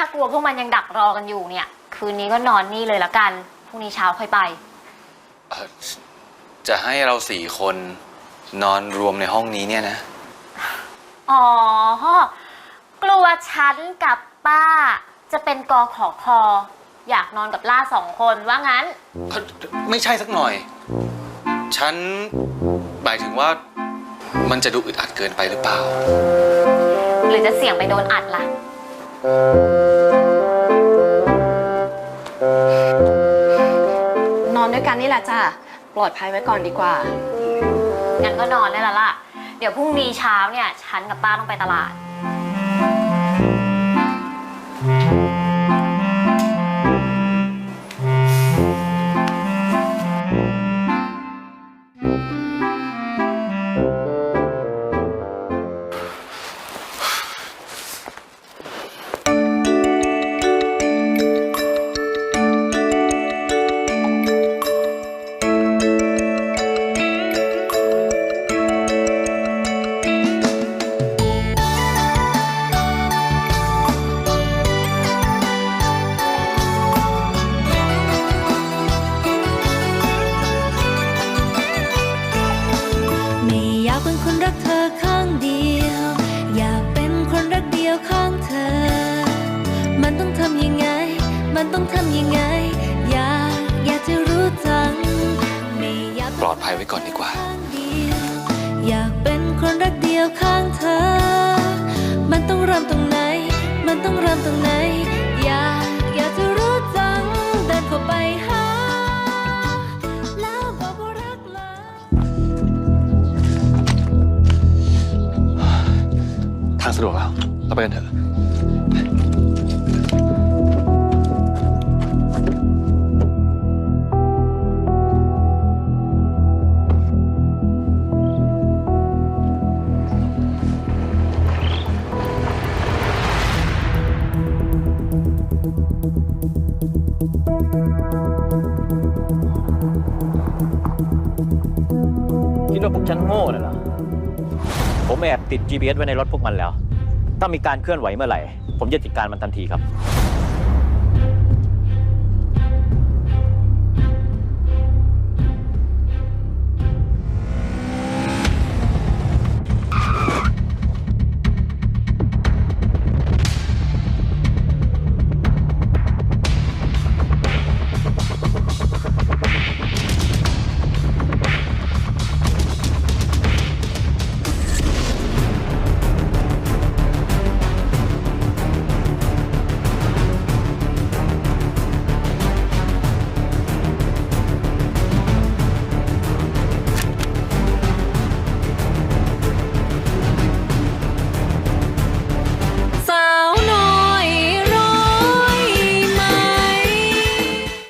ถ้ากลัวพวกมันยังดักรอกันอยู่เนี่ย คืนนี้ก็นอนนี่เลยละกันพรุ่งนี้เช้าค่อยไปเอ่อจะให้เราสี่คนนอนรวมในห้องนี้เนี่ยนะ อ๋อกลัวฉันกับป้า จะเป็นกอขอคอ อยากนอนกับล่าสองคนว่างั้น ไม่ใช่สักหน่อย ฉันหมายถึงว่ามันจะดูอึดอัดเกินไปหรือเปล่า หรือจะเสี่ยงไปโดนอัดล่ะ นอนด้วยกันนี่แหละจ้ะปลอดภัยไว้ก่อนดีกว่า งั้นก็นอนได้แล้วล่ะ เดี๋ยวพรุ่งนี้เช้าเนี่ย ฉันกับป้าต้องไปตลาดไม่ มันต้องทำยังไง อยากอยากจะรู้จังไม่อยากปลอดภัยไว้ก่อนดีกว่าข้างเดียวอยากเป็นคนรักเดียวข้างเธอ มันต้องเริ่มตรงไหน มันต้องเริ่มตรงไหน อยากอยากจะรู้จัง เดินเข้าไปหา แล้วบอกว่ารักเลย ทางสะดวกแล้วเราไปกันเถอะ คิดว่าพวกฉันโง่น่ะเหรอ ผมแอบติด GPS ไว้ในรถพวกมันแล้ว ถ้ามีการเคลื่อนไหวเมื่อไหร่ ผมจะจัดการมันทันทีครับ